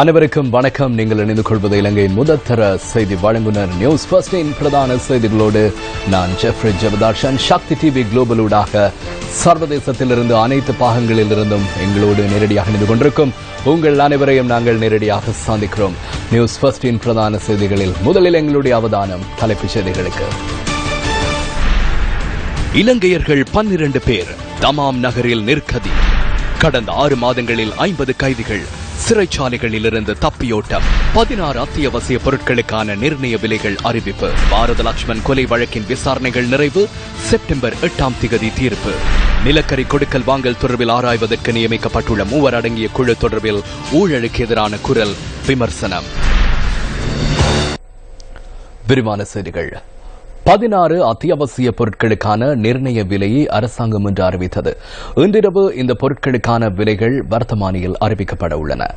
அனைவருக்கும் வணக்கம். நீங்கள் இணைந்து கொள்வது இலங்கையின் முதற்தர செய்தி வழங்குனர் நியூஸ் ஃபர்ஸ்டின் பிரதான செய்திகளோடு நான் ஜெஃப்ரி ஜெபதாஷன் சக்தி டிவி குளோபலூடாக சர்வதேசத்திலிருந்து அனைத்து பாகங்களிலிருந்தும் எங்களோடு நேரடியாக இணைந்து கொண்டிருக்கும் உங்கள் அனைவரையும் நாங்கள் நேரடியாக சந்திக்கிறோம். நியூஸ் ஃபர்ஸ்டின் பிரதான செய்திகளில் முதலில் எங்களுடைய அவதானம் தலைப்புச் செய்திகளுக்கு. இலங்கையர்கள் பன்னிரண்டு பேர் தமாம் நகரில் நிற்கதி. கடந்த ஆறு மாதங்களில் ஐம்பது கைதிகள் சிறைச்சாலைகளிலிருந்து தப்பியோட்டம். பதினாறு அத்தியாவசிய பொருட்களுக்கான நிர்ணய விலைகள் அறிவிப்பு. பாரத லட்சுமண் கொலை வழக்கின் விசாரணைகள் நிறைவு. செப்டம்பர் எட்டாம் திகதி தீர்ப்பு. நிலக்கரி கொடுக்கல் வாங்கல் தொடர்பில் ஆராய்வதற்கு நியமிக்கப்பட்டுள்ள மூவர் அடங்கிய குழு தொடர்பில் ஊழலுக்கு எதிரான குரல் விமர்சனம். விரிவான செய்திகள். பதினாறு அத்தியாவசிய பொருட்களுக்கான நிர்ணய விலையை அரசாங்கம் இன்று அறிவித்தது. இன்றிரவு இந்த பொருட்களுக்கான விலைகள் வர்த்தமானியில் அறிவிக்கப்பட உள்ளன.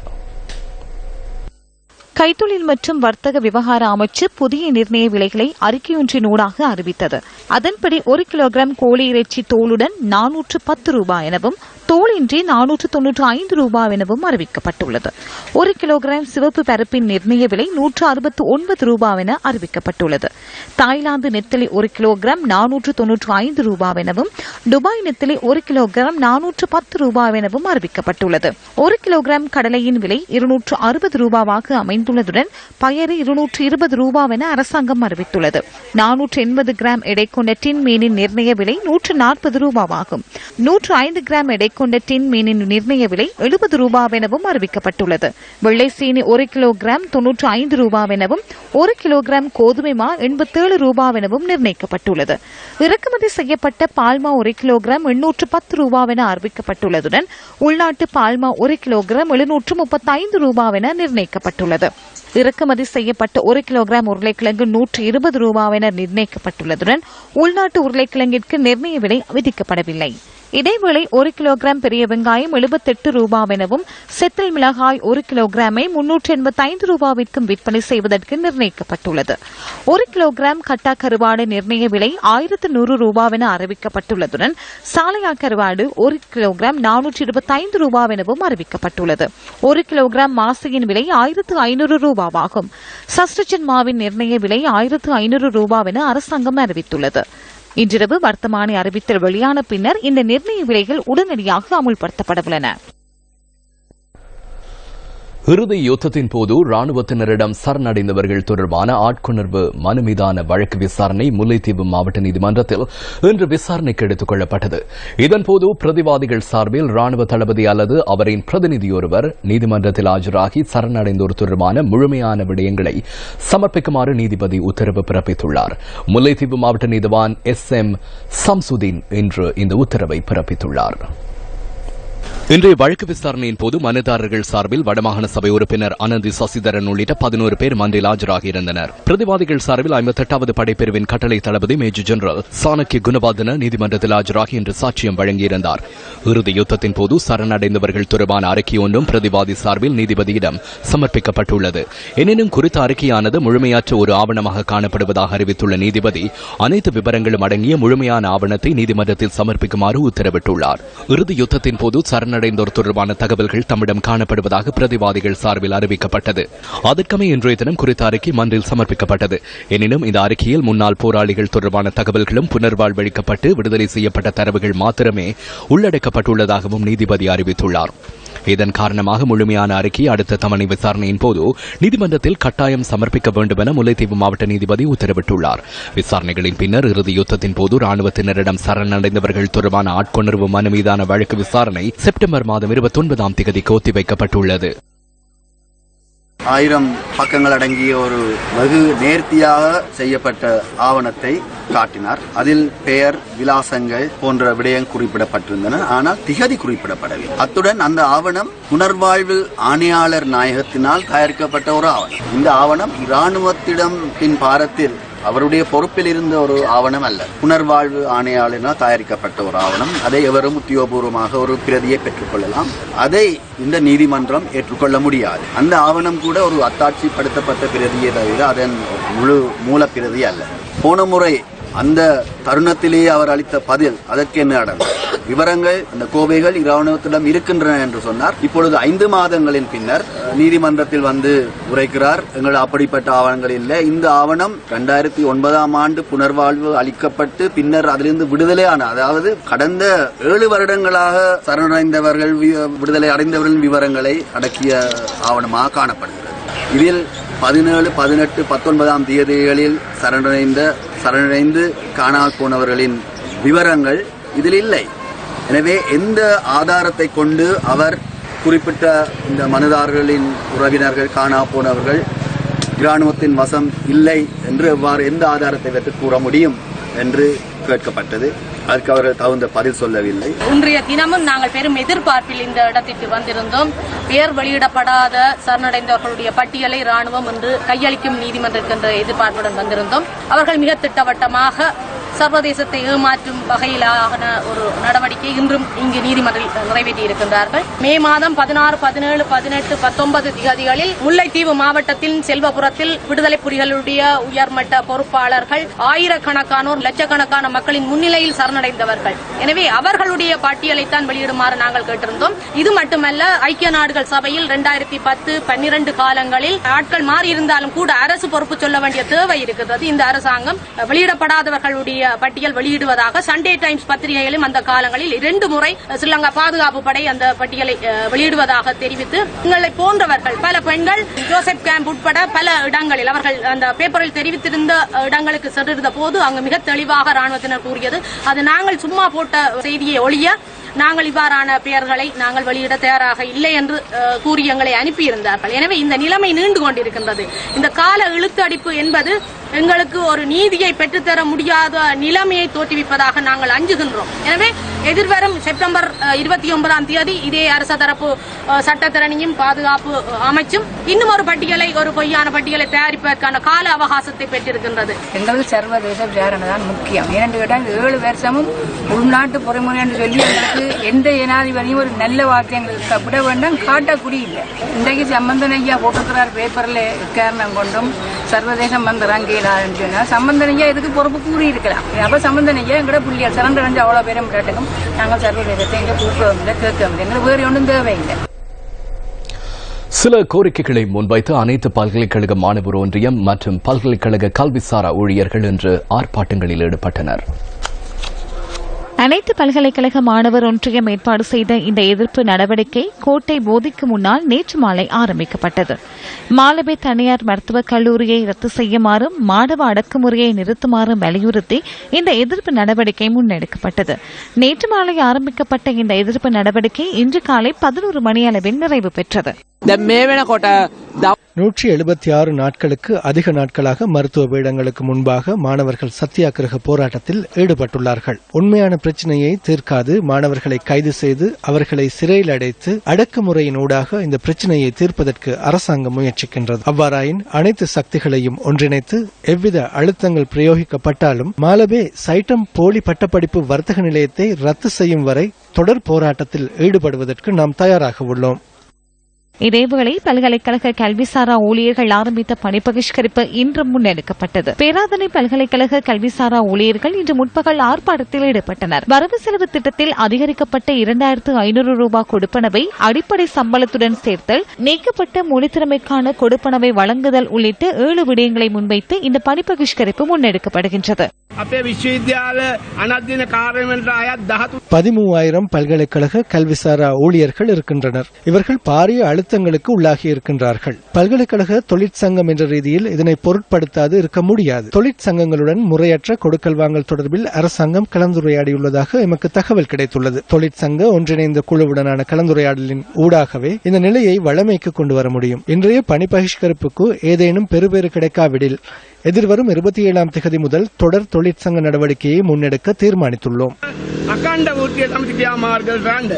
கைத்தொழில் மற்றும் வர்த்தக விவகார அமைச்சு புதிய நிர்ணய விலைகளை அறிக்கையொன்றினூடாக அறிவித்தது. அதன்படி ஒரு கிலோகிராம் கோழி இறைச்சி தோலுடன் நானூற்று பத்து ரூபாய் எனவும் தோலின்றி நானூற்று தொன்னூற்று ஐந்து ரூபாய் எனவும் அறிவிக்கப்பட்டுள்ளது. ஒரு கிலோகிராம் சிவப்பு பருப்பின் நிர்ணய விலை நூற்று அறுபத்து ஒன்பது ரூபாய் என அறிவிக்கப்பட்டுள்ளது. தாய்லாந்து நெத்தலி ஒரு கிலோகிராம் நானூற்று தொன்னூற்று ஐந்து ரூபாய் எனவும் துபாய் நெத்தலி ஒரு கிலோகிராம் நானூற்று பத்து ரூபாய் எனவும் அறிவிக்கப்பட்டுள்ளது. ஒரு கிலோகிராம் கடலையின் விலை இருநூற்று அறுபது ரூபாவாக அமைந்துள்ளதுடன் பயறு இருநூற்று இருபது ரூபாய் என அரசாங்கம் அறிவித்துள்ளது. நானூற்று எண்பது கிராம் எடை கொண்ட டின் மீனின் நிர்ணய விலை நூற்று நாற்பது ரூபாவாகும். நூற்று ஐந்து கிராம் எடை கொண்ட டின் மீனின் நிர்ணய விலை எழுபது ரூபாய் எனவும் அறிவிக்கப்பட்டுள்ளது. வெள்ளை சீனி ஒரு கிலோகிராம் தொன்னூற்று ஐந்து ரூபாய் எனவும் ஒரு கிலோகிராம் கோதுமை மா எண்பத்தேழு ரூபாய் எனவும் நிர்ணயிக்கப்பட்டுள்ளது. இறக்குமதி செய்யப்பட்ட பால்மா ஒரு கிலோகிராம் எண்ணூற்று பத்து ரூபாய் என அறிவிக்கப்பட்டுள்ளதுடன் உள்நாட்டு பால்மா ஒரு கிலோகிராம் எழுநூற்று முப்பத்தைந்து ரூபாய் என நிர்ணயிக்கப்பட்டுள்ளது. இறக்குமதி செய்யப்பட்ட ஒரு கிலோகிராம் உருளைக்கிழங்கு நூற்று இருபது ரூபாய் என நிர்ணயிக்கப்பட்டுள்ளதுடன் உள்நாட்டு உருளைக்கிழங்கிற்கு நிர்ணய விலை விதிக்கப்படவில்லை. இதேவேளை ஒரு கிலோகிராம் பெரிய வெங்காயம் எழுபத்தெட்டு ரூபாவெனவும் செத்தல் மிளகாய் ஒரு கிலோகிராமை முன்னூற்று எண்பத்தைந்து ரூபாவிற்கும் விற்பனை செய்வதற்கு நிர்ணயிக்கப்பட்டுள்ளது. ஒரு கிலோகிராம் கட்டா கருவாடு நிர்ணய விலை ஆயிரத்து நூறு ரூபாவென அறிவிக்கப்பட்டுள்ளதுடன் சாலையா கருவாடு ஒரு கிலோகிராம் நானூற்று இருபத்தைந்து ரூபாவெனவும் அறிவிக்கப்பட்டுள்ளது. ஒரு கிலோகிராம் மாசியின் விலை ஆயிரத்து ஐநூறு ரூபாவாகும். சஸ்டஜன் மாவின் நிர்ணய விலை ஆயிரத்து ஐநூறு ரூபாவென அரசாங்கம் அறிவித்துள்ளது. இன்றிரவு வர்த்தமானி அறிவித்தல் வெளியான பின்னர் இந்த நிர்ணய விலைகள் உடனடியாக அமுல்படுத்தப்பட உள்ளன. இறுதி யுத்தத்தின் போது ராணுவத்தினரிடம் சரணடைந்தவர்கள் தொடர்பான ஆட்கொணர்வு மனு மீதான வழக்கு விசாரணை முல்லைத்தீவு மாவட்ட நீதிமன்றத்தில் இன்று விசாரணைக்கு எடுத்துக் கொள்ளப்பட்டது. இதன்போது பிரதிவாதிகள் சார்பில் ராணுவ தளபதி அல்லது அவரின் பிரதிநிதியொருவர் நீதிமன்றத்தில் ஆஜராகி சரணடைந்தோர் தொடர்பான முழுமையான விடயங்களை சமர்ப்பிக்குமாறு நீதிபதி உத்தரவு பிறப்பித்துள்ளார். முல்லைத்தீவு மாவட்ட நீதிவான் எஸ் எம் சம்சுதீன் இன்று இந்த உத்தரவை பிறப்பித்துள்ளார். இன்றைய வழக்கு விசாரணையின் போது மனுதாரர்கள் சார்பில் வடமாகாண சபை உறுப்பினர் அனந்தி சசிதரன் உள்ளிட்ட பதினோரு பேர் மன்றில் ஆஜராகியிருந்தனர் பிரதிவாதிகள் சார்பில் ஐம்பத்தெட்டாவது படைப்பிரிவின் கட்டளை தளபதி மேஜர் ஜெனரல் சாணக்கிய குணவாதன நீதிமன்றத்தில் ஆஜராகி இன்று சாட்சியம் வழங்கியிருந்தார். இறுதி யுத்தத்தின் போது சரணடைந்தவர்கள் தொடர்பான அறிக்கை ஒன்றும் பிரதிவாதி சார்பில் நீதிபதியிடம் சமர்ப்பிக்கப்பட்டுள்ளது. எனினும் குறித்த அறிக்கையானது முழுமையாற்ற ஒரு ஆவணமாக காணப்படுவதாக அறிவித்துள்ள நீதிபதி அனைத்து விவரங்களும் அடங்கிய முழுமையான ஆவணத்தை நீதிமன்றத்தில் சமர்ப்பிக்குமாறு உத்தரவிட்டுள்ளார். இறுதி யுத்தத்தின் போது சரண சரணடைந்தோர் தொடர்பான தகவல்கள் தம்மிடம் காணப்படுவதாக பிரதிவாதிகள் சார்பில் அறிவிக்கப்பட்டது. அதற்கமே இன்றைய தினம் குறித்த அறிக்கை மன்றில் சமர்ப்பிக்கப்பட்டது. எனினும் இந்த அறிக்கையில் முன்னாள் போராளிகள் தொடர்பான தகவல்களும் புனர்வாழ்வளிக்கப்பட்டு விடுதலை செய்யப்பட்ட தரவுகள் மாத்திரமே உள்ளடக்கப்பட்டுள்ளதாகவும் நீதிபதி அறிவித்துள்ளார். இதன் காரணமாக முழுமையான அறிக்கை அடுத்த தமணி விசாரணையின் போது நீதிமன்றத்தில் கட்டாயம் சமர்ப்பிக்க வேண்டும் என முல்லைத்தீவு மாவட்ட நீதிபதி உத்தரவிட்டுள்ளார். விசாரணைகளின் பின்னர் இறுதி யுத்தத்தின் போது ராணுவத்தினரிடம் சரணடைந்தவர்கள் தொடர்பான ஆட்கொணர்வு மனு மீதான வழக்கு விசாரணை செப்டம்பர் மாதம் இருபத்தி ஒன்பதாம் தேதிக்கு ஒத்திவைக்கப்பட்டுள்ளது. ஆயிரம் பக்கங்கள் அடங்கிய ஒரு வெகு நேர்த்தியாக செய்யப்பட்ட ஆவணத்தை காட்டினார். அதில் பெயர் விலாசங்கள் போன்ற விடயம் குறிப்பிடப்பட்டிருந்தன. ஆனால் திகதி குறிப்பிடப்படவில்லை. அத்துடன் அந்த ஆவணம் புனர்வாழ்வு ஆணையாளர் நாயகத்தினால் தயாரிக்கப்பட்ட ஒரு ஆவணம். இந்த ஆவணம் இராணுவத்திடம் பின் பாரத்தில் அவருடைய பொறுப்பில் இருந்த ஒரு ஆவணம் அல்ல. புனர்வாழ்வு ஆணையாளினால் தயாரிக்கப்பட்ட ஒரு ஆவணம். அதை எவரும் உத்தியோகபூர்வமாக ஒரு பிரதியை பெற்றுக்கொள்ளலாம். அதை இந்த நீதிமன்றம் ஏற்றுக்கொள்ள முடியாது. அந்த ஆவணம் கூட ஒரு அத்தாட்சிப்படுத்தப்பட்ட பிரதியை தவிர அதன் முழு மூல பிரதி அல்ல. போன முறை அந்த தருணத்திலேயே அவர் அளித்த பதில் அதற்கு என்ன அடங்கும் விவரங்கள் அந்த கோவைகள் இராணுவத்திடம் இருக்கின்றன என்று சொன்னார். இப்பொழுது ஐந்து மாதங்களின் பின்னர் நீதிமன்றத்தில் வந்து உரைக்கிறார். எங்கள் அப்படிப்பட்ட ஆவணங்கள் இல்லை. இந்த ஆவணம் இரண்டாயிரத்தி ஒன்பதாம் ஆண்டு புனர்வாழ்வு அளிக்கப்பட்டு பின்னர் அதிலிருந்து விடுதலையான அதாவது கடந்த ஏழு வருடங்களாக சரணடைந்தவர்கள் வி- விடுதலை அடைந்தவர்களின் விவரங்களை அடக்கிய ஆவணமாக காணப்படுகிறது. இதில் பதினேழு பதினெட்டு பத்தொன்பதாம் தேதிகளில் சரணடைந்த சரணடைந்து காணாமல் போனவர்களின் விவரங்கள் இதில் இல்லை. எனவே எந்த ஆதாரத்தை கொண்டு அவர் குறிப்பிட்ட இந்த மனுதாரர்களின் உறவினர்கள் காணா போனவர்கள் இராணுவத்தின் வசம் இல்லை என்று எவ்வாறு எந்த ஆதாரத்தை வைத்து கூற முடியும் என்று கேட்கப்பட்டது. அதற்கு அவர்கள் தகுந்த பதில் சொல்லவில்லை. இன்றைய தினமும் நாங்கள் பெரும் எதிர்பார்ப்பில் இந்த இடத்திற்கு வந்திருந்தோம். பெயர் வெளியிடப்படாத சரணடைந்தவர்களுடைய பட்டியலை ராணுவம் இன்று கையளிக்கும் நீதிமன்றம் என்ற எதிர்பார்ப்புடன் வந்திருந்தோம். அவர்கள் மிக திட்டவட்டமாக சர்வதேசத்தை ஏமாற்றும் வகையிலான ஒரு நடவடிக்கை இன்றும் இங்கு நீதிமன்றில் நிறைவேற்றி இருக்கின்றார்கள் மே மாதம் பதினாறு பதினேழு பதினெட்டு பத்தொன்பது திகதிகளில் முல்லைத்தீவு மாவட்டத்தின் செல்வபுரத்தில் விடுதலை புலிகளுடைய உயர்மட்ட பொறுப்பாளர்கள் ஆயிரக்கணக்கானோர் லட்சக்கணக்கான மக்களின் முன்னிலையில் சரணடைந்தவர்கள். எனவே அவர்களுடைய பட்டியலைத்தான் வெளியிடுமாறு நாங்கள் கேட்டிருந்தோம். இது மட்டுமல்ல ஐக்கிய நாடுகள் சபையில் இரண்டாயிரத்தி பத்து பன்னிரண்டு காலங்களில் ஆட்கள் மாறியிருந்தாலும் கூட அரசு பொறுப்பு சொல்ல வேண்டிய தேவை இருக்கிறது. இந்த அரசாங்கம் வெளியிடப்படாதவர்களுடைய பட்டியல் வெளியிடுவதாக சண்டே டைம்ஸ் பத்திரிகையிலும் அந்த காலங்களில் இரண்டு முறை ஸ்ரீலங்கா பாதுகாப்பு படை அந்த பட்டியலை வெளியிடுவதாக தெரிவித்து எங்களை போன்றவர்கள் பல பெண்கள் ஜோசப் கேம்ப் உட்பட பல இடங்களில் அவர்கள் அந்த பேப்பரில் தெரிவித்திருந்த இடங்களுக்கு சென்றிருந்த போது அங்கு மிக தெளிவாக ராணுவத்தினர் கூறியது அது நாங்கள் சும்மா போட்ட செய்தியை ஒழிய நாங்கள் இவ்வாறான பெயர்களை நாங்கள் வெளியிட தயாராக இல்லை என்று அஹ், கூறி எங்களை அனுப்பியிருந்தார்கள். எனவே இந்த நிலைமை நீண்டு கொண்டிருக்கின்றது. இந்த கால இழுத்தடிப்பு என்பது எங்களுக்கு ஒரு நீதியை பெற்றுத்தர முடியாத நிலைமையை தோற்றுவிப்பதாக நாங்கள் அஞ்சுகின்றோம். எனவே எதிர்வரும் செப்டம்பர் இருபத்தி ஒன்பதாம் தேதி இதே அரச தரப்பு சட்டத்திறனையும் பாதுகாப்பு அமைச்சும் இன்னும் ஒரு பட்டியலை ஒரு பொய்யான பட்டியலை தயாரிப்பதற்கான கால அவகாசத்தை பெற்றிருக்கின்றது. எங்களுக்கு சர்வதேச விசாரணை தான் முக்கியம். ஏன்னு கேட்டால் ஏழு வருஷமும் உள்நாட்டு பொறுமுறை என்று சொல்லி எங்களுக்கு எந்த ஜனாதிபதியும் ஒரு நல்ல வார்த்தை எங்களுக்கு விட வேண்டாம் காட்டக்கூடிய இல்லை. இன்றைக்கு சம்பந்தன் ஐயா போட்டிருக்கிறார் பேப்பரில் காரணம் கொண்டும் சர்வதேசம் வந்து சொன்னால் சம்பந்தன் ஐயா இதுக்கு பொறுப்பு கூறி இருக்கலாம் அப்போ சம்பந்தன் ஐயா எங்கட புள்ளியார் சரண்டர் அவ்வளோ பேரும் கேட்டுக்கும். சில கோரிக்கைகளை முன்வைத்து அனைத்து பல்கலைக்கழக மாணவர் ஒன்றியம் மற்றும் பல்கலைக்கழக கல்விசாரா ஊழியர்கள் இன்று ஆர்ப்பாட்டங்களில் ஈடுபட்டனர். அனைத்து பல்கலைக்கழக மாணவர் ஒன்றியம் ஏற்பாடு செய்த இந்த எதிர்ப்பு நடவடிக்கை கோட்டை போதிக்கு முன்னால் நேற்று மாலை ஆரம்பிக்கப்பட்டது. மாலபே தனியார் மருத்துவக் கல்லூரியை ரத்து செய்யுமாறும் மாணவ அடக்குமுறையை நிறுத்துமாறும் வலியுறுத்தி இந்த எதிர்ப்பு நடவடிக்கை முன்னெடுக்கப்பட்டது. நேற்று மாலை ஆரம்பிக்கப்பட்ட இந்த எதிர்ப்பு நடவடிக்கை இன்று காலை பதினோரு மணி அளவில் நிறைவு பெற்றது. நூற்றி எழுபத்தி ஆறு நாட்களுக்கு அதிக நாட்களாக மருத்துவ பீடங்களுக்கு முன்பாக மாணவர்கள் சத்தியாகிரக போராட்டத்தில் ஈடுபட்டுள்ளார்கள். உண்மையான பிரச்சனையை தீர்க்காது மாணவர்களை கைது செய்து அவர்களை சிறையில் அடைத்து அடக்குமுறையின் ஊடாக இந்த பிரச்சனையை தீர்ப்பதற்கு அரசாங்கம் முயற்சிக்கின்றது. அவ்வாறாயின் அனைத்து சக்திகளையும் ஒன்றிணைத்து எவ்வித அழுத்தங்கள் பிரயோகிக்கப்பட்டாலும் மாலபே சைட்டம் போலி பட்டப்படிப்பு வர்த்தக நிலையத்தை ரத்து செய்யும் வரை தொடர் போராட்டத்தில் ஈடுபடுவதற்கு நாம் தயாராக உள்ளோம். இதேவேளை பல்கலைக்கழக கல்விசாரா ஊழியர்கள் ஆரம்பித்த பணி பகிஷ்கரிப்பு இன்று முன்னெடுக்கப்பட்டது. பேராதனை பல்கலைக்கழக கல்விசாரா ஊழியர்கள் இன்று முற்பகல் ஆர்ப்பாட்டத்தில் ஈடுபட்டனர். வரவு செலவு திட்டத்தில் அதிகரிக்கப்பட்ட இரண்டாயிரத்து ஐநூறு ரூபாய் கொடுப்பனவை அடிப்படை சம்பளத்துடன் சேர்த்தல் நீக்கப்பட்ட மொழித்திறமைக்கான கொடுப்பனவை வழங்குதல் உள்ளிட்ட ஏழு விடயங்களை முன்வைத்து இந்த பணி பகிஷ்கரிப்பு முன்னெடுக்கப்படுகின்றது. பதிமூவாயிரம் பல்கலைக்கழக கல்விசாரா ஊழியர்கள் இருக்கின்றனர். இவர்கள் பாரிய அழுத்த அழுத்தங்களுக்கு உள்ளாகி இருக்கின்றார்கள். பல்கலைக்கழக தொழிற்சங்கம் என்ற ரீதியில் இதனை பொருட்படுத்தாது இருக்க முடியாது. தொழிற்சங்கங்களுடன் முறையற்ற கொடுக்கல் வாங்கல் தொடர்பில் அரசாங்கம் கலந்துரையாடியுள்ளதாக எமக்கு தகவல் கிடைத்துள்ளது. தொழிற்சங்க ஒன்றிணைந்த குழுவுடனான கலந்துரையாடலின் ஊடாகவே இந்த நிலையை வளமைக்கு கொண்டு வர முடியும். இன்றைய பணி பகிஷ்கரிப்புக்கு ஏதேனும் பெறுபேறு கிடைக்காவிடில் எதிர்வரும் இருபத்தி ஏழாம் திகதி முதல் தொடர் தொழிற்சங்க நடவடிக்கையை முன்னெடுக்க தீர்மானித்துள்ளோம்.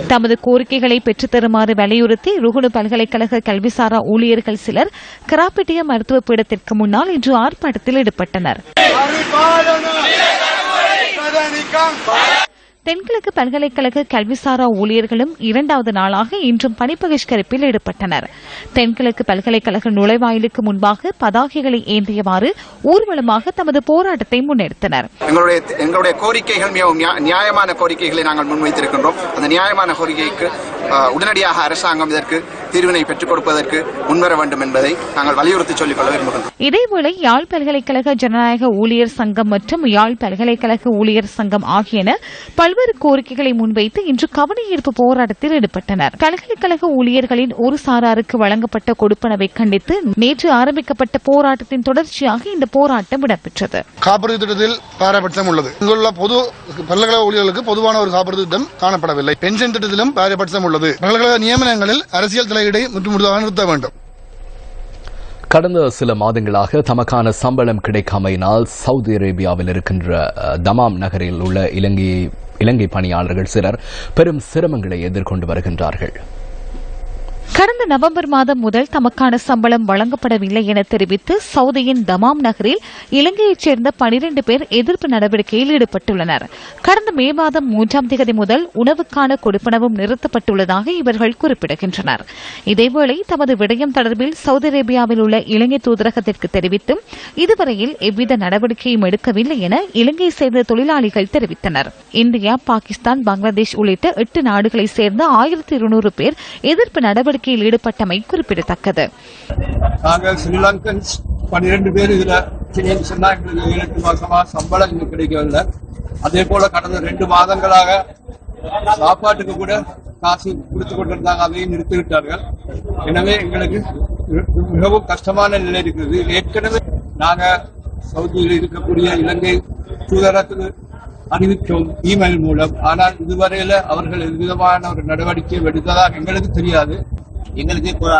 தமது கோரிக்கைகளை பெற்றுத்தருமாறு வலியுறுத்தி ருகுணு பல்கலை பல்கலைக்கழக கல்விசாரா ஊழியர்கள் சிலர் கராப்பிட்டிய மருத்துவ பீடத்திற்கு முன்னால் இன்று ஆர்ப்பாட்டத்தில் ஈடுபட்டனர். தென்கிழக்கு பல்கலைக்கழக கல்விசாரா ஊழியர்களும் இரண்டாவது நாளாக இன்றும் பணிப்பகிஷ்கரிப்பில் ஈடுபட்டனர். தென்கிழக்கு பல்கலைக்கழக நுழைவாயிலுக்கு முன்பாக பதாகைகளை ஏந்தியவாறு ஊர்வலமாக தமது போராட்டத்தை முன்னெடுத்தனர். எங்களுடைய எங்களுடைய கோரிக்கைகள் மிகவும் நியாயமான கோரிக்கைகளை நாங்கள் முன்வைத்திருக்கின்றோம். அந்த நியாயமான கோரிக்கைக்கு உடனடியாக அரசாங்கம் இதற்கு தீர்வினை பெற்றுக் கொடுப்பதற்கு முன்வர வேண்டும் என்பதை நாங்கள் வலியுறுத்தி சொல்லிக் கொள்ள விரும்புகின்றோம். இதேவேளை யாழ் பல்கலைக்கழக ஜனநாயக ஊழியர் சங்கம் மற்றும் யாழ் பல்கலைக்கழக ஊழியர் சங்கம் ஆகியன பல்வேறு கோரிக்கைகளை முன்வைத்து இன்று கவனஈர்ப்பு போராட்டத்தில் ஈடுபட்டனர். பல்கலைக்கழக ஊழியர்களின் ஒரு சாராருக்கு வழங்கப்பட்ட கொடுப்பனவை கண்டித்து நேற்று ஆரம்பிக்கப்பட்ட போராட்டத்தின் தொடர்ச்சியாக இந்த போராட்டம் இடம்பெற்றது. காப்புறுதி திட்டத்தில் பாரபட்சம் உள்ளது. இங்குள்ள பொது பல்கலைக்கழக ஊழியர்களுக்கு பொதுவான ஒரு காப்புறுதி திட்டம் காணப்படவில்லை. பென்ஷன் திட்டத்திலும் பாரபட்சம் உள்ளது. பல்கலைக்கழக நியமனங்களில் அரசியல் தலையீடை முற்றுமுழுதாக நிறுத்த வேண்டும். கடந்த சில மாதங்களாக தமக்கான சம்பளம் கிடைக்காமையினால் சவுதி அரேபியாவில் இருக்கின்ற தமாம் நகரில் உள்ள இலங்கை இலங்கை பணியாளர்கள் சிலர் பெரும் சிரமங்களை எதிர்கொண்டு வருகின்றார்கள். கடந்த நவம்பர் மாதம் முதல் தமக்கான சம்பளம் வழங்கப்படவில்லை என தெரிவித்து சவுதியின் தமாம் நகரில் இலங்கையைச் சேர்ந்த பனிரெண்டு பேர் எதிர்ப்பு நடவடிக்கையில் ஈடுபட்டுள்ளனர். கடந்த மே மாதம் மூன்றாம் தேதி முதல் உணவுக்கான கொடுப்பனவும் நிறுத்தப்பட்டுள்ளதாக இவர்கள் குறிப்பிடுகின்றனர். இதேவேளை தமது விடயம் தொடர்பில் சவுதி அரேபியாவில் உள்ள இலங்கை தூதரகத்திற்கு தெரிவித்தும் இதுவரையில் எவ்வித நடவடிக்கையும் எடுக்கவில்லை என இலங்கையை சேர்ந்த தொழிலாளிகள் தெரிவித்தனர். இந்தியா பாகிஸ்தான் பங்களாதேஷ் உள்ளிட்ட எட்டு நாடுகளைச் சேர்ந்த ஆயிரத்தி இருநூறு பேர் எதிர்ப்பு நடவடிக்கையில் ஈடுபட்டமை குறிப்பிடத்தக்கது. நாங்கள் ஸ்ரீலங்கன்ஸ் பன்னிரெண்டு பேர் இதுல செய்யணும்னு சொன்னா எங்களுக்கு ஏழு எட்டு மாசமா சம்பளம் இன்னும் கிடைக்கவில்லை. அதே போல கடந்த ரெண்டு மாதங்களாக சாப்பாட்டுக்கு கூட காசு கொடுத்து கொண்டிருந்தாங்க அதையும் நிறுத்திவிட்டார்கள் எனவே எங்களுக்கு மிகவும் கஷ்டமான நிலை இருக்கிறது. ஏற்கனவே நாங்க சவுதியில் இருக்கக்கூடிய இலங்கை தூதரத்துக்கு அறிவித்தோம் இமெயில் மூலம். ஆனால் இதுவரையில அவர்கள் விதமான ஒரு நடவடிக்கை எடுத்ததாக எங்களுக்கு தெரியாது. எங்களுக்கு இப்போ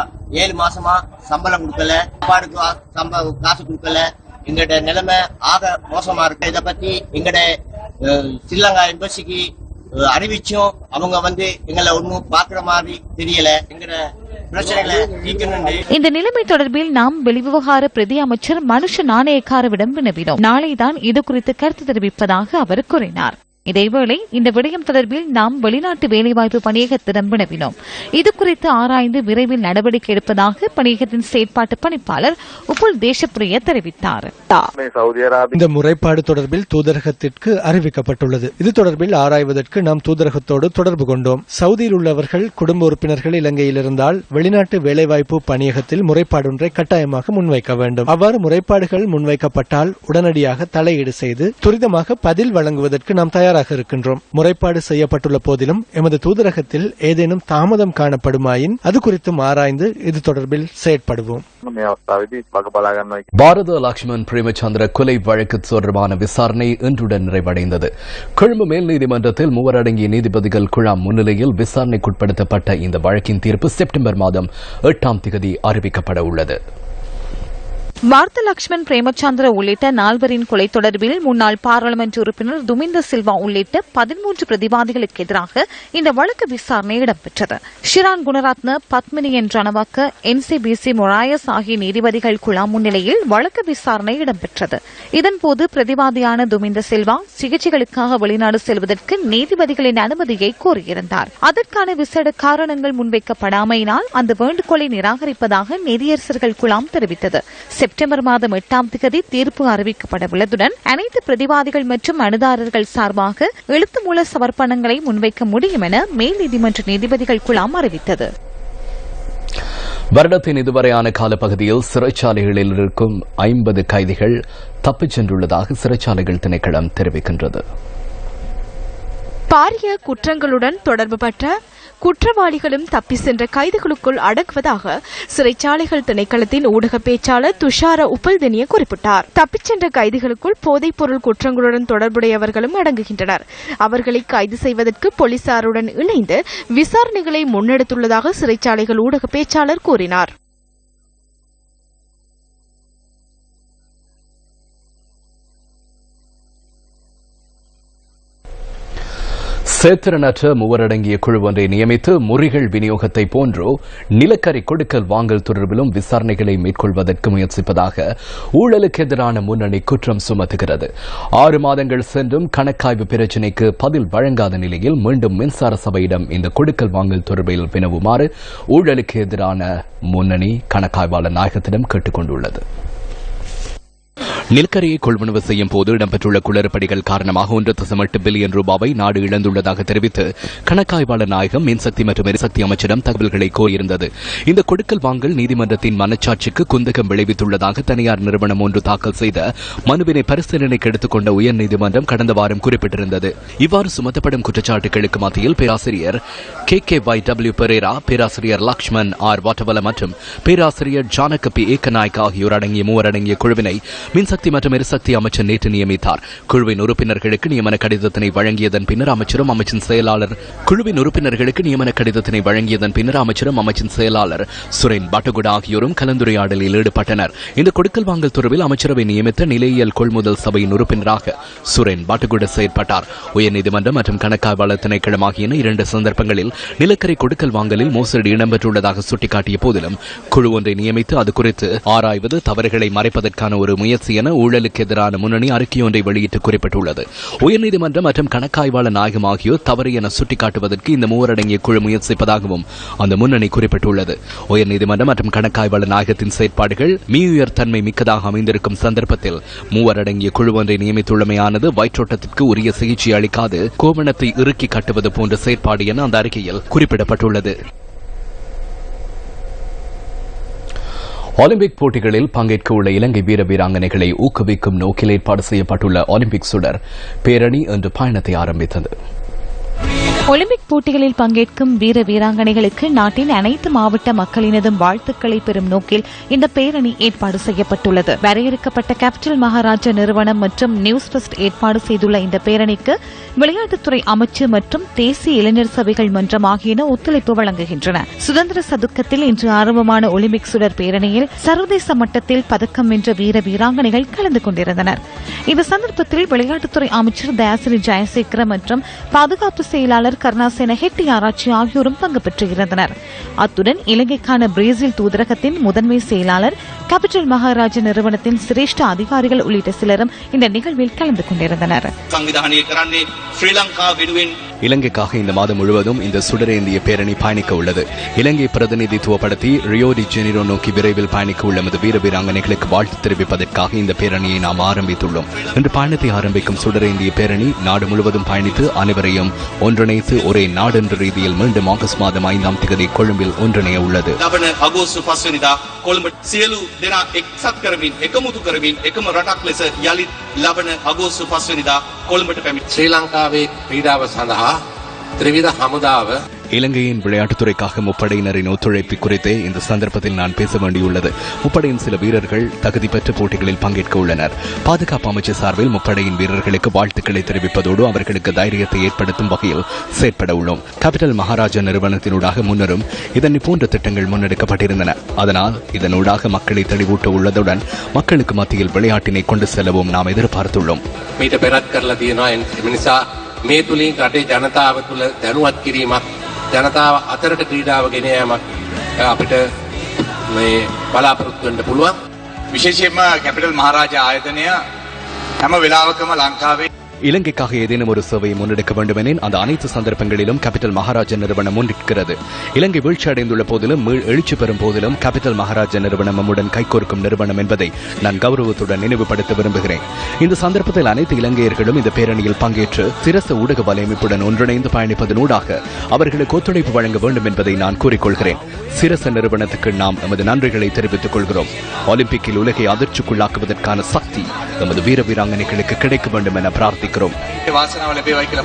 ஏழு மாசமா சம்பளம் கொடுக்கல சாப்பாடுக்கு சம்பளம் சம்ப காசு கொடுக்கல. எங்களோட நிலைமை ஆக மோசமா இருக்கு. இத பத்தி எங்களோட ஸ்ரீலங்கா எம்பசிக்கு அறிவிச்சும். அவங்க வந்து எங்களை ஒண்ணும் பாக்குற மாதிரி தெரியல. எங்களோட இந்த நிலைமை தொடர்பில் நாம் வெளிவிவகார பிரதி அமைச்சர் மனுஷ நாணயக்காரவிடம் வினவினோம். நாளைதான் இது குறித்து கருத்து தெரிவிப்பதாக அவர் கூறினார். இதேவேளை இந்த விடயம் தொடர்பில் நாம் வெளிநாட்டு வேலைவாய்ப்பு பணியகத்திடம் வினவினோம். இது குறித்து ஆராய்ந்து விரைவில் நடவடிக்கை எடுப்பதாக பணியகத்தின் செயற்பாட்டு பணிப்பாளர் உப்புல் தேசப்பிரிய தெரிவித்தார். இந்த முறைப்பாடு தொடர்பில் தூதரகத்திற்கு அறிவிக்கப்பட்டுள்ளது. இது தொடர்பில் ஆராய்வதற்கு நாம் தூதரகத்தோடு தொடர்பு கொண்டோம். சவுதியில் உள்ளவர்கள் குடும்ப உறுப்பினர்கள் இலங்கையில் இருந்தால் வெளிநாட்டு வேலைவாய்ப்பு பணியகத்தில் முறைப்பாடொன்றை கட்டாயமாக முன்வைக்க வேண்டும். அவ்வாறு முறைப்பாடுகள் முன்வைக்கப்பட்டால் உடனடியாக தலையீடு செய்து துரிதமாக பதில் வழங்குவதற்கு நாம் தயாராக தயாராக இருக்கின்றோம். முறைப்பாடு செய்யப்பட்டுள்ள போதிலும் எமது தூதரகத்தில் ஏதேனும் தாமதம் காணப்படுமாயின் அது குறித்தும் ஆராய்ந்து இது தொடர்பில் செயற்படுவோம். பாரத லட்சுமண் பிரேமச்சந்திர கொலை வழக்கு தொடர்பான விசாரணை இன்றுடன் நிறைவடைந்தது. கொழும்பு மேல் நீதிமன்றத்தில் மூவரடங்கிய நீதிபதிகள் குழாம் முன்னிலையில் விசாரணைக்குட்படுத்தப்பட்ட இந்த வழக்கின் தீர்ப்பு செப்டம்பர் மாதம் எட்டாம் திகதி அறிவிக்கப்பட உள்ளது. பார்த்த லக்ஷ்மன் பிரேமச்சந்திர உள்ளிட்ட நால்வரின் கொலை தொடர்பில் முன்னாள் பாராளுமன்ற உறுப்பினர் துமிந்த சில்வா உள்ளிட்ட பதிமூன்று பிரதிவாதிகளுக்கு எதிராக இந்த வழக்கு விசாரணை இடம்பெற்றது. ஷிரான் குணரத்ன பத்மினி என் ரணவாக்க என்சிபிசி மொராயஸ் ஆகிய நீதிபதிகள் குழா முன்னிலையில் வழக்கு விசாரணை இடம்பெற்றது. இதன்போது பிரதிவாதியான துமிந்த சில்வா சிகிச்சைகளுக்காக வெளிநாடு செல்வதற்கு நீதிபதிகளின் அனுமதியை கோரியிருந்தார். அதற்கான விசேட காரணங்கள் முன்வைக்கப்படாமையினால் அந்த வேண்டுகோளை நிராகரிப்பதாக நீதியரசர்கள் குழாம் தெரிவித்தது. செப்டம்பர் மாதம் எட்டாம் தேதி தீர்ப்பு அறிவிக்கப்படவுள்ளதுடன் அனைத்து பிரதிவாதிகள் மற்றும் மனுதாரர்கள் சார்பாக எழுத்து மூல சமர்ப்பணங்களை முன்வைக்க முடியும் என மேல் நீதிமன்ற நீதிபதிகள் குழாம் அறிவித்தது. வருடத்தின் இதுவரையான காலப்பகுதியில் சிறைச்சாலைகளில் இருக்கும் ஐம்பது கைதிகள் தப்பிச் சென்றுள்ளதாக சிறைச்சாலைகள் திணைக்களம் தெரிவிக்கின்றது. பாரிய குற்றங்களுடன் தொடர்புபட்ட குற்றவாளிகளும் தப்பி சென்ற கைதிகளுக்குள் அடக்குவதாக சிறைச்சாலைகள் திணைக்களத்தின் ஊடக பேச்சாளர் துஷார உப்பல்தெனிய குறிப்பிட்டார். தப்பிச் சென்ற கைதிகளுக்குள் போதைப் பொருள் குற்றங்களுடன் தொடர்புடையவர்களும் அடங்குகின்றனர். அவர்களை கைது செய்வதற்கு போலீசாருடன் இணைந்து விசாரணைகளை முன்னெடுத்துள்ளதாக சிறைச்சாலைகள் ஊடக பேச்சாளர் கூறினார். சேத்திரனற்ற மூவரடங்கிய குழு ஒன்றை நியமித்து முறிகள் விநியோகத்தை போன்றோ நிலக்கரி கொடுக்கல் வாங்கல் தொடர்பிலும் விசாரணைகளை மேற்கொள்வதற்கு முயற்சிப்பதாக ஊழலுக்கு எதிரான முன்னணி குற்றம் சுமத்துகிறது. ஆறு மாதங்கள் சென்றும் கணக்காய்வு பிரச்சினைக்கு பதில் வழங்காத நிலையில் மீண்டும் மின்சார சபையிடம் இந்த கொடுக்கல் வாங்கல் தொடர்பில் வினவுமாறு ஊழலுக்கு எதிரான முன்னணி கணக்காய்வாளர் நாயகத்திடம் கேட்டுக் கொண்டுள்ளது நிலக்கரியை கொள்வனவு செய்யும் போது இடம்பெற்றுள்ள குளறுபடிகள் காரணமாக ஒன்று தசம் எட்டு பில்லியன் ரூபாவை நாடு இழந்துள்ளதாக தெரிவித்து கணக்காய்வாளர் நாயகம் மின்சக்தி மற்றும் எரிசக்தி அமைச்சிடம் தகவல்களை கோரியிருந்தது. இந்த கொடுக்கல் வாங்கல் நீதிமன்றத்தின் மனச்சாட்சிக்கு குந்தகம் விளைவித்துள்ளதாக தனியார் நிறுவனம் ஒன்று தாக்கல் செய்த மனுவினை பரிசீலனைக்கு எடுத்துக்கொண்ட உயர்நீதிமன்றம் கடந்த வாரம் குறிப்பிட்டிருந்தது. இவ்வாறு சுமத்தப்படும் குற்றச்சாட்டுகளுக்கு மத்தியில் பேராசிரியர் K K Y W Perera பேராசிரியர் லக்ஷ்மண் ஆர் வாட்டவல மற்றும் பேராசிரியர் ஜானக பி ஏக்கநாயக் ஆகியோர் அடங்கிய மூவர் அடங்கிய குழுவினை மின்சக்தி மற்றும் எரிசக்தி அமைச்சர் நேற்று நியமித்தார். குழுவின் உறுப்பினர்களுக்கு நியமன கடிதத்தினை வழங்கியதன் பின்னர் அமைச்சரும் அமைச்சின் செயலாளர் குழுவின் உறுப்பினர்களுக்கு நியமன கடிதத்தினை வழங்கியதன் பின்னர் அமைச்சரும் அமைச்சின் செயலாளர் சுரேன் பட்டகுடா ஆகியோரும் கலந்துரையாடலில் ஈடுபட்டனர். இந்த கொடுக்கல் வாங்கல் தொடர்பில் அமைச்சரவை நியமித்த நிலையியல் கொள்முதல் சபையின் உறுப்பினராக சுரேன் பட்டகுட செயற்பட்டார். உயர்நீதிமன்றம் மற்றும் கணக்காய்வாளர் திணைக்களம் ஆகியன இரண்டு சந்தர்ப்பங்களில் நிலக்கரி கொடுக்கல் வாங்கலில் மோசடி இடம்பெற்றுள்ளதாக சுட்டிக்காட்டிய போதிலும் குழு ஒன்றை நியமித்து அது குறித்து ஆராய்வது தவறுகளை மறைப்பதற்கான ஒரு முயற்சி என ஊழலுக்கு எதிரான முன்னணி அறிக்கை ஒன்றை வெளியிட்டு குறிப்பிட்டுள்ளது. உயர்நீதிமன்றம் மற்றும் கணக்காய்வாளர் நாயகம் ஆகியோர் தவறு என சுட்டிக்காட்டுவதற்கு இந்த மூவரடங்கிய குழு முயற்சிப்பதாகவும் அந்த முன்னணி குறிப்பிட்டுள்ளது. உயர்நீதிமன்றம் மற்றும் கணக்காய்வாளர் நாயகத்தின் செயற்பாடுகள் மீயுயர் தன்மை மிக்கதாக அமைந்திருக்கும் சந்தர்ப்பத்தில் மூவரடங்கிய குழு ஒன்றை நியமித்துள்ளமையானது வயிற்றோட்டத்திற்கு உரிய சிகிச்சை அளிக்காது கோவணத்தை இறுக்கி கட்டுவது போன்ற செயற்பாடு என அந்த அறிக்கையில் குறிப்பிடப்பட்டுள்ளது. ஒலிம்பிக் போட்டிகளில் பங்கேற்க உள்ள இலங்கை வீர வீராங்கனைகளை ஊக்குவிக்கும் நோக்கில் ஏற்பாடு செய்யப்பட்டுள்ள ஒலிம்பிக் சுடர் பேரணி இன்று பயணத்தை ஆரம்பித்தது. ஒலிம்பிக் போட்டிகளில் பங்கேற்கும் வீர வீராங்கனைகளுக்கு நாட்டின் அனைத்து மாவட்ட மக்களினதும் வாழ்த்துக்களை பெறும் நோக்கில் இந்த பேரணி ஏற்பாடு செய்யப்பட்டுள்ளது. வரையறுக்கப்பட்ட கேபிட்டல் மகாராஜா நிறுவனம் மற்றும் நியூஸ் பெஸ்ட் ஏற்பாடு செய்துள்ள இந்த பேரணிக்கு விளையாட்டுத்துறை அமைச்சு மற்றும் தேசிய இளைஞர் சபைகள் மன்றம் ஆகியன ஒத்துழைப்பு வழங்குகின்றன. சுதந்திர சதுக்கத்தில் இன்று ஆரம்பமான ஒலிம்பிக் சுடர் பேரணியில் சர்வதேச மட்டத்தில் பதக்கம் வென்ற வீர வீராங்கனைகள் கலந்து கொண்டிருந்தனர். இந்த சந்தர்ப்பத்தில் விளையாட்டுத்துறை அமைச்சர் தயாசிரி ஜெயசேகர மற்றும் பாதுகாப்பு செயலாளர் கருணாசேன ஹெட்டி ஆராய்ச்சி ஆகியோரும் பங்கு பெற்றிருந்தனர். அத்துடன் இலங்கைக்கான பிரேசில் தூதரகத்தின் முதன்மை செயலாளர் கேபிட்டல் மகாராஜா நிறுவனத்தின் சிரேஷ்ட அதிகாரிகள் உள்ளிட்ட சிலரும் இந்த நிகழ்வில் கலந்து கொண்டிருந்தனர். සංවිධානය කරන්නේ ශ්‍රී ලංකා වෙනුවෙන් இலங்கைக்காக இந்த மாதம் முழுவதும் இந்த சுடரேந்திய பேரணி பயணிக்க உள்ளது இலங்கை பிரதிநிதித்துவப்படுத்தி ரியோ டி ஜெனிரோ நோக்கி விரைவில் பயணிக்க உள்ள நமது வீர வீராங்கனைகளுக்கு வாழ்த்து தெரிவிப்பதற்காக இந்த பேரணியை நாம் ஆரம்பித்துள்ளோம் இன்று பயணத்தை ஆரம்பிக்கும் சுடரேந்திய பேரணி நாடு முழுவதும் பயணித்து அனைவரையும் ஒன்றிணைத்து ஒரே நாடென்ற ரீதியில் மீண்டும் ஆகஸ்ட் மாதம் ஐந்தாம் தேதி கொழும்பில் ஒன்றிணைய உள்ளது ලබන අගෝස්තු පස්වනිදා කොළඹ සියලු දෙනා එක්සත් කරමින් එකමුතු කරමින් එකම රටක් ලෙස යළිත් ලබන අගෝස්තු පස්වනිදා කොළඹට පැමිණ ශ්‍රී ලංකාවේ ක්‍රීඩාව සඳහා ත්‍රිවිධ හමුදාව இலங்கையின் விளையாட்டுத்துறைக்காக முப்படையினரின் ஒத்துழைப்பு குறித்தே இந்த சந்தர்ப்பத்தில் நான் பேச வேண்டியுள்ளது முப்படையின் சில வீரர்கள் தகுதி பெற்ற போட்டிகளில் பங்கேற்க உள்ளனர் பாதுகாப்பு அமைச்சர் சார்பில் முப்படையின் வீரர்களுக்கு வாழ்த்துக்களை தெரிவிப்பதோடு அவர்களுக்கு தைரியத்தை ஏற்படுத்தும் வகையில் செயற்பட உள்ளோம் கேபிட்டல் மகாராஜா நிறுவனத்தினூடாக முன்னரும் இதனை போன்ற திட்டங்கள் முன்னெடுக்கப்பட்டிருந்தன அதனால் இதனூடாக மக்களை தெளிவூட்ட உள்ளதுடன் மக்களுக்கு மத்தியில் விளையாட்டினை கொண்டு செல்லவும் நாம் எதிர்பார்த்துள்ளோம் මීට පෙරත් කරලා තියෙනවා එම නිසා මේ තුළින් රටේ ජනතාව තුළ දැනුවත් කිරීමක් ජනතාව අතරට ක්‍රීඩාව ගෙන යාමක් අපිට මේ බලාපොරොත්තු වෙන්න පුළුවන්. විශේෂයෙන්ම කැපිටල් මහරාජා ආයතනය හැම වෙලාවකම ලංකාවේ இலங்கைக்காக ஏதேனும் ஒரு சேவையை முன்னெடுக்க வேண்டுமெனில் அந்த அனைத்து சந்தர்ப்பங்களிலும் கேபிட்டல் மகாராஜா நிறுவனம் முன்னிற்கிறது. இலங்கை வீழ்ச்சி அடைந்துள்ள போதிலும் மீள் எழுச்சி பெறும் போதிலும் கேபிட்டல் மகாராஜா நிறுவனம் நம்முடன் கைகோர்க்கும் நிறுவனம் என்பதை நான் கௌரவத்துடன் நினைவுபடுத்த விரும்புகிறேன். இந்த சந்தர்ப்பத்தில் அனைத்து இலங்கையர்களும் இந்த பேரணியில் பங்கேற்று சிரச ஊடக வலையமைப்புடன் ஒன்றிணைந்து பயணிப்பதனூடாக அவர்களுக்கு ஒத்துழைப்பு வழங்க வேண்டும் என்பதை நான் கூறிக்கொள்கிறேன். சிரச நிறுவனத்துக்கு நாம் நமது நன்றிகளை தெரிவித்துக் கொள்கிறோம். ஒலிம்பிக்கில் உலகை அதிர்ச்சிக்குள்ளாக்குவதற்கான சக்தி நமது வீர வீராங்கனைகளுக்கு கிடைக்க வேண்டும் என பிரார்த்திக்கிறோம் வாசனாவில் போய் வைக்கல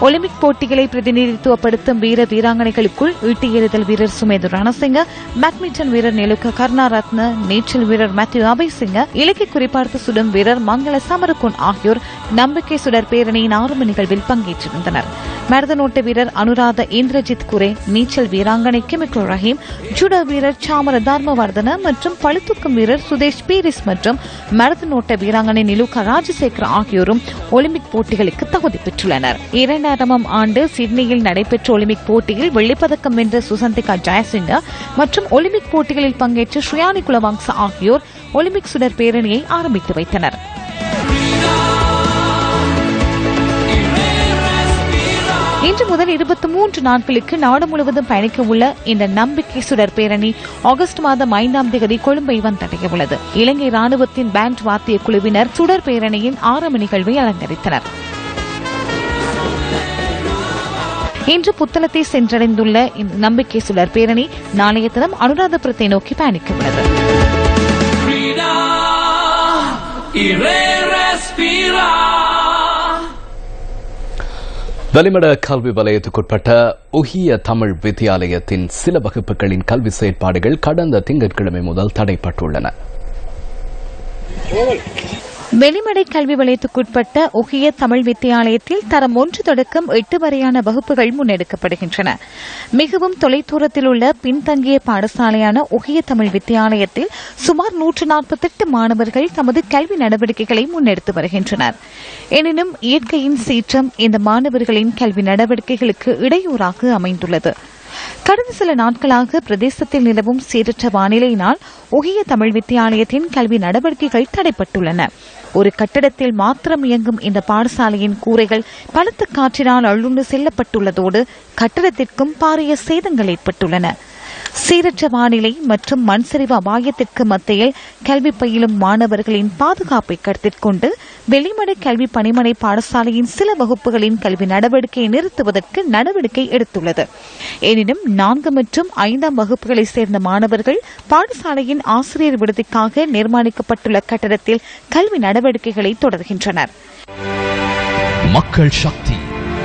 ஒலிம்பிக் போட்டிகளை பிரதிநிதித்துவப்படுத்தும் வீர வீராங்கனைகளுக்குள் ஈட்டி எறிதல் வீரர் சுமேது ரணசிங்க பேட்மிண்டன் வீரர் நிலுக்க கருணாரத்ன நீச்சல் வீரர் மேத்யூ அபய்சிங்க இலக்கை குறிப்பார்த்து சுடும் வீரர் மங்கள சமரகுன் ஆகியோர் நம்பிக்கை சுடர் பேரணியின் ஆரம்ப நிகழ்வில் பங்கேற்றிருந்தனர். மருதனோட்ட வீரர் அனுராத இந்திரஜித் குரே நீச்சல் வீராங்கனை கெமிக்கல் ரஹீம் ஜூடோ வீரர் சாமர தர்மவர்தன மற்றும் பழுத்துக்கும் வீரர் சுதேஷ் பீரிஸ் மற்றும் மருதனோட்ட வீராங்கனை நிலுக்கா ராஜசேகர் ஆகியோரும் ஒலிம்பிக் போட்டிகளுக்கு தகுதி பெற்றுள்ளனர். இரண்டாயிரமாம் ஆண்டு சிட்னியில் நடைபெற்ற ஒலிம்பிக் போட்டியில் வெள்ளிப்பதக்கம் வென்ற சுசந்திகா ஜெயசிங்க மற்றும் ஒலிம்பிக் போட்டிகளில் பங்கேற்ற ஸ்ரீயானி குலவாங்ச ஆகியோர் ஒலிம்பிக் சுடர் பேரணியை ஆரம்பித்து வைத்தனர். இன்று முதல் இருபத்தி மூன்று நாட்களுக்கு நாடு முழுவதும் பயணிக்க உள்ள இந்த நம்பிக்கை சுடர் பேரணி ஆகஸ்ட் மாதம் ஐந்தாம் தேதி கொழும்பை வந்தடைய உள்ளது இலங்கை ராணுவத்தின் பேண்ட் வாத்திய குழுவினர் சுடர் பேரணியின் ஆரம்ப நிகழ்வை அலங்கரித்தனர். இன்று புத்தளத்தை சென்றடைந்துள்ள இந்த நம்பிக்கை சுடர் பேரணி நாளைய தினம் அனுராதபுரத்தை நோக்கி பயணிக்க உள்ளது வெளிமட கல்வி வலயத்துக்குட்பட்ட உகிய தமிழ் வித்தியாலயத்தின் சில வகுப்புகளின் கல்வி செயற்பாடுகள் கடந்த திங்கட்கிழமை முதல் தடைப்பட்டுள்ளன. வெளிமடை கல்வி வலயத்துக்குட்பட்ட உகிய தமிழ் வித்தியாலயத்தில் தரம் ஒன்று தொடக்கம் எட்டு வரையான வகுப்புகள் முன்னெடுக்கப்படுகின்றன. மிகவும் தொலைதூரத்தில் உள்ள பின்தங்கிய பாடசாலையான உகிய தமிழ் வித்தியாலயத்தில் சுமார் நூற்று நாற்பத்தெட்டு மாணவர்கள் தமது கல்வி நடவடிக்கைகளை முன்னெடுத்து வருகின்றனர். எனினும் இயற்கையின் சீற்றம் இந்த மாணவர்களின் கல்வி நடவடிக்கைகளுக்கு இடையூறாக அமைந்துள்ளது. கடந்த சில நாட்களாக பிரதேசத்தில் நிலவும் சீரற்ற வானிலையினால் உகிய தமிழ் வித்தியாலயத்தின் கல்வி நடவடிக்கைகள் தடைப்பட்டுள்ளன. ஒரு கட்டடத்தில் மாத்திரம் இயங்கும் இந்த பாடசாலையின் கூரைகள் பலத்த காற்றினால் அள்ளுண்டு செல்லப்பட்டுள்ளதோடு கட்டடத்திற்கும் பாரிய சேதங்கள் ஏற்பட்டுள்ளன. சீரற்ற வானிலை மற்றும் மண் சரிவு அபாயத்திற்கு மத்தியில் கல்வி பயிலும் மாணவர்களின் பாதுகாப்பை கருத்தில் கொண்டு வெளிமடை கல்வி பணிமனை பாடசாலையின் சில வகுப்புகளின் கல்வி நடவடிக்கையை நிறுத்துவதற்கு நடவடிக்கை எடுத்துள்ளது. எனினும் நான்கு மற்றும் ஐந்தாம் வகுப்புகளை சேர்ந்த மாணவர்கள் பாடசாலையின் ஆசிரியர் விடுதிக்காக நிர்மாணிக்கப்பட்டுள்ள கட்டடத்தில் கல்வி நடவடிக்கைகளை தொடர்கின்றனர். மக்கள் சக்தி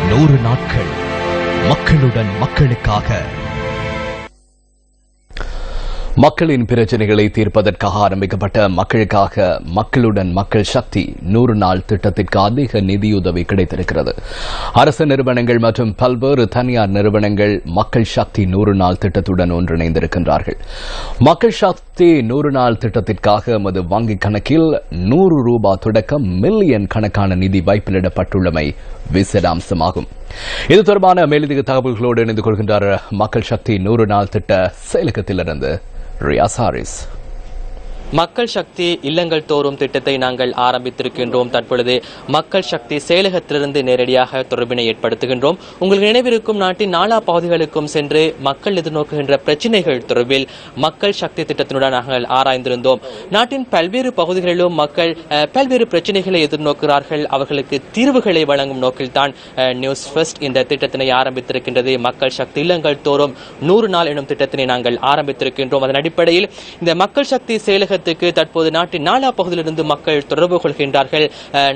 நூறு நாட்கள் மக்களுடன் மக்களுக்காக மக்களின் பிரச்சனைகளை தீர்ப்பதற்காக ஆரம்பிக்கப்பட்ட மக்களுக்காக மக்களுடன் மக்கள் சக்தி நூறு நாள் திட்டத்திற்கு அதிக நிதியுதவி கிடைத்திருக்கிறது. அரசு நிறுவனங்கள் மற்றும் பல்வேறு தனியார் நிறுவனங்கள் மக்கள் சக்தி நூறு நாள் திட்டத்துடன் ஒன்றிணைந்திருக்கின்றார்கள். மக்கள் சக்தி நூறு நாள் திட்டத்திற்காக எமது வங்கிக் கணக்கில் நூறு ரூபாய் தொடக்கம் மில்லியன் கணக்கான நிதி வைப்பிலிடப்பட்டுள்ளமை விசடாம்சமாகும் இது தொடர்பான மேலதிக தகவல்களோடு இணைந்து கொள்கின்றார் மக்கள் சக்தி நூறு நாள் திட்ட செயலகத்திலிருந்து Rias Harris. மக்கள் சக்தி இல்லங்கள் தோறும் திட்டத்தை நாங்கள் ஆரம்பித்திருக்கின்றோம். தற்பொழுது மக்கள் சக்தி செயலகத்திலிருந்து நேரடியாக தொடர்பினை ஏற்படுத்துகின்றோம். உங்களுக்கு நினைவிருக்கும் நாட்டின் நாலா பகுதிகளுக்கும் சென்று மக்கள் எதிர்நோக்குகின்ற பிரச்சினைகள் தொடர்பில் மக்கள் சக்தி திட்டத்தினுடன் நாங்கள் ஆராய்ந்திருந்தோம். நாட்டின் பல்வேறு பகுதிகளிலும் மக்கள் பல்வேறு பிரச்சினைகளை எதிர்நோக்கிறார்கள் அவர்களுக்கு தீர்வுகளை வழங்கும் நோக்கில்தான் நியூஸ் ஃபர்ஸ்ட் இந்த திட்டத்தினை ஆரம்பித்திருக்கின்றது. மக்கள் சக்தி இல்லங்கள் தோறும் நூறு நாள் எனும் திட்டத்தினை நாங்கள் ஆரம்பித்திருக்கின்றோம். அதன் அடிப்படையில் இந்த மக்கள் சக்தி செயலக தமிழகத்துக்கு தற்போது நாட்டின் நாலா பகுதியிலிருந்து மக்கள் தொடர்பு கொள்கின்றார்கள்.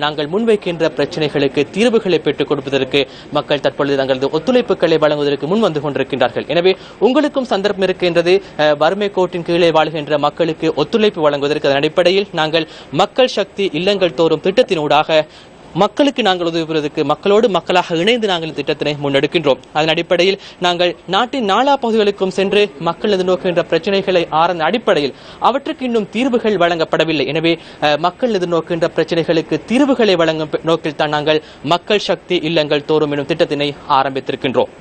நாங்கள் முன்வைக்கின்ற பிரச்சனைகளுக்கு தீர்வுகளை பெற்றுக் கொடுப்பதற்கு மக்கள் தற்பொழுது தங்களது ஒத்துழைப்புகளை வழங்குவதற்கு முன் வந்து கொண்டிருக்கின்றார்கள். எனவே உங்களுக்கும் சந்தர்ப்பம் இருக்கின்றது வறுமை கோட்டின் கீழே வாழ்கின்ற மக்களுக்கு ஒத்துழைப்பு வழங்குவதற்கு. அதன் அடிப்படையில் நாங்கள் மக்கள் சக்தி இல்லங்கள் தோறும் திட்டத்தினூடாக மக்களுக்கு நாங்கள் உதவுவதற்கு மக்களோடு மக்களாக இணைந்து நாங்கள் இந்த திட்டத்தினை முன்னெடுக்கின்றோம். அதன் அடிப்படையில் நாங்கள் நாட்டின் நாலா பகுதிகளுக்கும் சென்று மக்கள் எதிர்நோக்குகின்ற பிரச்சனைகளை ஆராய்ந்த அடிப்படையில் அவற்றுக்கு இன்னும் தீர்வுகள் வழங்கப்படவில்லை. எனவே மக்கள் எதிர்நோக்குகின்ற பிரச்சனைகளுக்கு தீர்வுகளை வழங்கும் நோக்கில் தான் நாங்கள் மக்கள் சக்தி இல்லங்கள் தோறும் எனும் திட்டத்தினை ஆரம்பித்திருக்கின்றோம்.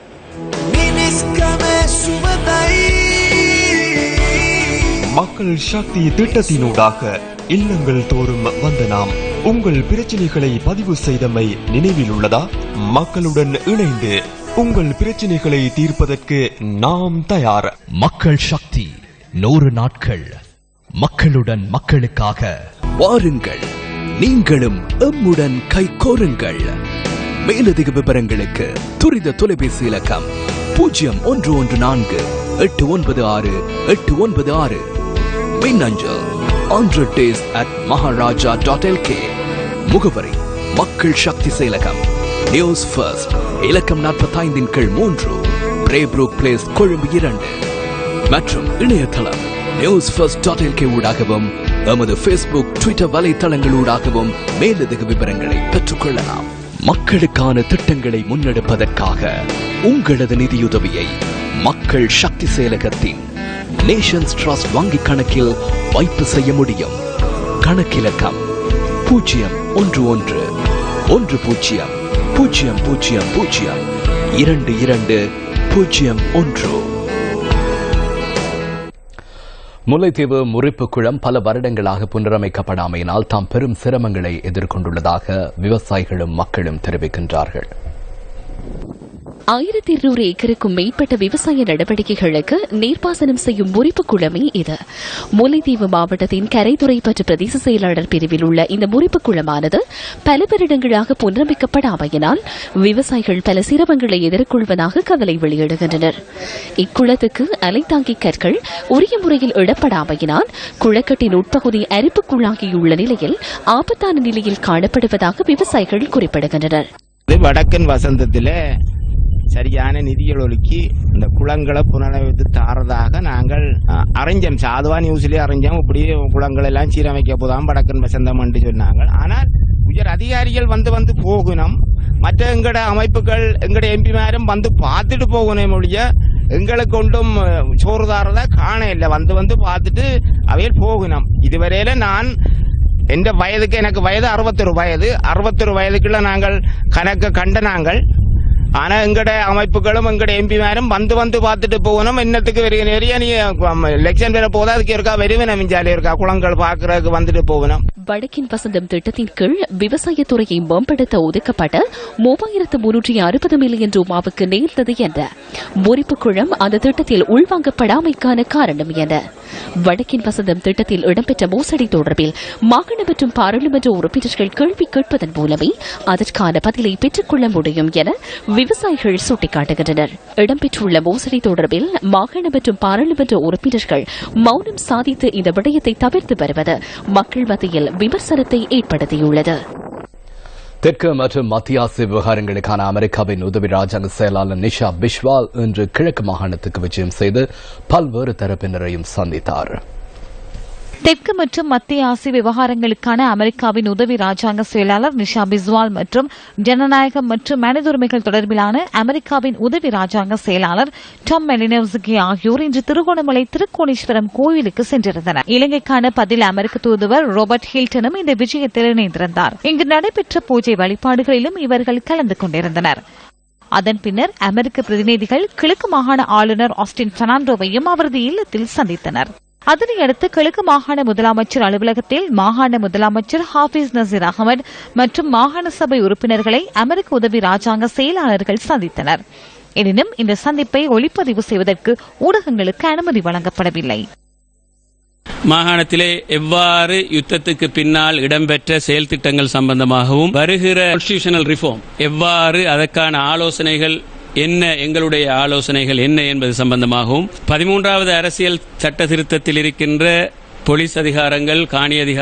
மக்கள் சக்தி திட்டத்தினூடாக இல்லங்கள் தோறும் வந்த நாம் உங்கள் பிரச்சனைகளை பதிவு செய்தமை நினைவில் உள்ளதா? மக்களுடன் இணைந்து உங்கள் பிரச்சனைகளை தீர்ப்பதற்கு நாம் தயார். மக்கள் சக்தி நூறு நாட்கள். மக்களுடன் மக்களுக்காக. வாருங்கள். நீங்களும் எம்முடன் கைகோருங்கள் மேலதிக விவரங்களுக்கு துரித தொலைபேசி இலக்கம் பூஜ்ஜியம் ஒன்று ஒன்று நான்கு எட்டு ஒன்பது ஆறு எட்டு ஒன்பது ஆறு. மின்னஞ்சல். Hundred days at Maharaja dot LK முகவரி மக்கள் சக்தி செயலகம். நியூஸ் ஃபர்ஸ்ட் இலக்கம் நாற்பத்தைந்தின் கீழ் மூன்று. பிரேப்ரூக் பிளேஸ் கொழும்பு இரண்டு. மற்றும் இணையதளம் நியூஸ் ஃபர்ஸ்ட் டாட் எல்கே ஊடாகவும் எமது ஃபேஸ்புக் ட்விட்டர் வலைத்தளங்களூடாகவும் மேலதிக விவரங்களை பெற்றுக்கொள்ளலாம். மக்களுக்கான திட்டங்களை முன்னெடுப்பதற்காக உங்களது நிதியுதவியை மக்கள் சக்தி செயலகத்தின் நேஷன்ஸ் ட்ரஸ்ட் வங்கி கணக்கில் வைப்பு செய்ய முடியும். கணக்கிலக்கம் பூஜ்ஜியம் ஒன்று ஒன்று. ஒன்று பூஜ்ஜியம் பூஜ்ஜியம் பூஜ்ஜியம் பூஜ்ஜியம் இரண்டு இரண்டு பூஜ்ஜியம் ஒன்று. முல்லைத்தீவு முறிப்பு குளம் பல வருடங்களாக புனரமைக்கப்படாமையினால் தாம் பெரும் சிரமங்களை எதிர்கொண்டுள்ளதாக விவசாயிகளும் மக்களும் தெரிவிக்கின்றார்கள். ஆயிரத்தி இருநூறு ஏக்கருக்கும் மேற்பட்ட விவசாய நடவடிக்கைகளுக்கு நீர்ப்பாசனம் செய்யும் முறிப்பு குளமே இது. முல்லைத்தீவு மாவட்டத்தின் கரைத்துறை பற்று பிரதேச செயலாளர் பிரிவில் உள்ள இந்த முறிப்பு குளமானது பல வருடங்களாக புனரமைக்கப்படாமையினால் விவசாயிகள் பல சிரமங்களை எதிர்கொள்வதாக கவலை வெளியிடுகின்றனர். இக்குளத்துக்கு அலைத்தாங்கி கற்கள் உரிய முறையில் இடப்படாமையினால் குளக்கட்டின் உட்பகுதி அரிப்புக்குள்ளாகியுள்ள நிலையில் ஆபத்தான நிலையில் காணப்படுவதாக விவசாயிகள் குறிப்பிடுகின்றனர். வடக்கன் வசந்தத்தில் சரியான நிதிகள் ஒழுக்கி இந்த குளங்களை புனரமைத்து தாரதாக நாங்கள் அஹ், அறிஞ்சோம். சாதுவா நியூஸ்லேயே அறிஞ்சோம். இப்படி குளங்கள் எல்லாம் சீரமைக்க போதாம். வடக்கன் வசந்தம் என்று சொன்னாங்க. ஆனால் உயர் அதிகாரிகள் வந்து வந்து போகணும். மற்ற எங்கட அமைப்புகள் எங்கட எம்பிமாரும் வந்து பார்த்துட்டு போகணும் ஒழிய எங்களுக்கு ஒன்றும் சோறு தாரதா காண இல்லை. வந்து வந்து பார்த்துட்டு அவையில் போகணும். இதுவரையில நான் எந்த வயதுக்கு எனக்கு வயது அறுபத்தொரு வயது. அறுபத்தொரு வயதுக்குள்ள நாங்கள் கணக்கு கண்ட நாங்கள் ஆனா எங்கட அமைப்புகளும் எங்கட எம்பிமாரும் வந்து வந்து பார்த்துட்டு போகணும். என்னத்துக்கு வெறிய நிறைய நீ எலெக்ஷன் வேற போதா அதுக்கு இருக்கா வெறுவனம் மிஞ்சாலே இருக்கா குளங்கள் பாக்குறதுக்கு வந்துட்டு போகணும். வடக்கின் வசந்தம் திட்டத்தின் கீழ் விவசாயத்துறையை மேம்படுத்த ஒதுக்கப்பட்ட மூவாயிரத்து முன்னூற்றி அறுபது மில்லியன் ரூபாவுக்கு நேர்ந்தது என்ற முறிப்பு குழம் அந்த திட்டத்தில் உள்வாங்கப்படாமைக்கான காரணம் என வடக்கின் வசந்தம் திட்டத்தில் இடம்பெற்ற மோசடி தொடர்பில் மாகாண மற்றும் பாராளுமன்ற உறுப்பினர்கள் கேள்வி கேட்பதன் மூலமே அதற்கான பதிலை பெற்றுக்கொள்ள முடியும் என விவசாயிகள் சுட்டிக்காட்டுகின்றனர். இடம்பெற்றுள்ள மோசடி தொடர்பில் மாகாண மற்றும் பாராளுமன்ற உறுப்பினர்கள் மௌனம் சாதித்து இந்த விடயத்தை தவிர்த்து வருவது மக்கள் மத்தியில் விமர்சனத்தை ஏற்படுத்தியுள்ளது. தெற்கு மற்றும் மத்திய ஆசிய விவகாரங்களுக்கான அமெரிக்காவின் உதவி ராஜாங்க செயலாளர் நிஷா பிஸ்வால் இன்று கிழக்கு மாகாணத்துக்கு விஜயம் செய்து பல்வேறு தரப்பினரையும் சந்தித்தார். தெற்கு மற்றும் மத்திய ஆசிய விவகாரங்களுக்கான அமெரிக்காவின் உதவி ராஜாங்க செயலாளர் நிஷா பிஸ்வால் மற்றும் ஜனநாயகம் மற்றும் மனித உரிமைகள் தொடர்பிலான அமெரிக்காவின் உதவி ராஜாங்க செயலாளர் டாம் மெலினவ்ஸ்கி ஆகியோர் இன்று திருகோணமலை திருக்கோணேஸ்வரம் கோயிலுக்கு சென்றிருந்தனர். இலங்கைக்கான பதில் அமெரிக்க தூதுவர் ரோபர்ட் ஹில்டனும் இந்த விஜயத்தில் இணைந்திருந்தார். இங்கு நடைபெற்ற பூஜை வழிபாடுகளிலும் இவர்கள் கலந்து கொண்டிருந்தனர். அதன் பின்னர் அமெரிக்க பிரதிநிதிகள் கிழக்கு மாகாண ஆளுநர் ஆஸ்டின் பெர்னாண்டோவையும் அவரது இல்லத்தில் சந்தித்தனர். அதனையடுத்து கிழக்கு மாகாண முதலமைச்சர் அலுவலகத்தில் மாகாண முதலமைச்சர் ஹாஃபிஸ் நசீர் அகமது மற்றும் மாகாண சபை உறுப்பினர்களை அமெரிக்க உதவி ராஜாங்க செயலாளர்கள் சந்தித்தனர். எனினும் இந்த சந்திப்பை ஒளிப்பதிவு செய்வதற்கு ஊடகங்களுக்கு அனுமதி வழங்கப்படவில்லை. மாகாணத்திலே எவ்வாறு யுத்தத்துக்கு பின்னால் இடம்பெற்ற செயல் திட்டங்கள் சம்பந்தமாகவும் வருகிற கான்ஸ்டியூஷனல் ரிஃபார்ம் எவ்வாறு அதற்கான ஆலோசனைகள் என்ன எங்களுடைய ஆலோசனைகள் என்ன என்பது சம்பந்தமாகவும் பதிமூன்றாவது அரசியல் சட்ட திருத்தத்தில் இருக்கின்ற போலீஸ் அதிகாரங்கள் காணி அதிகாரம்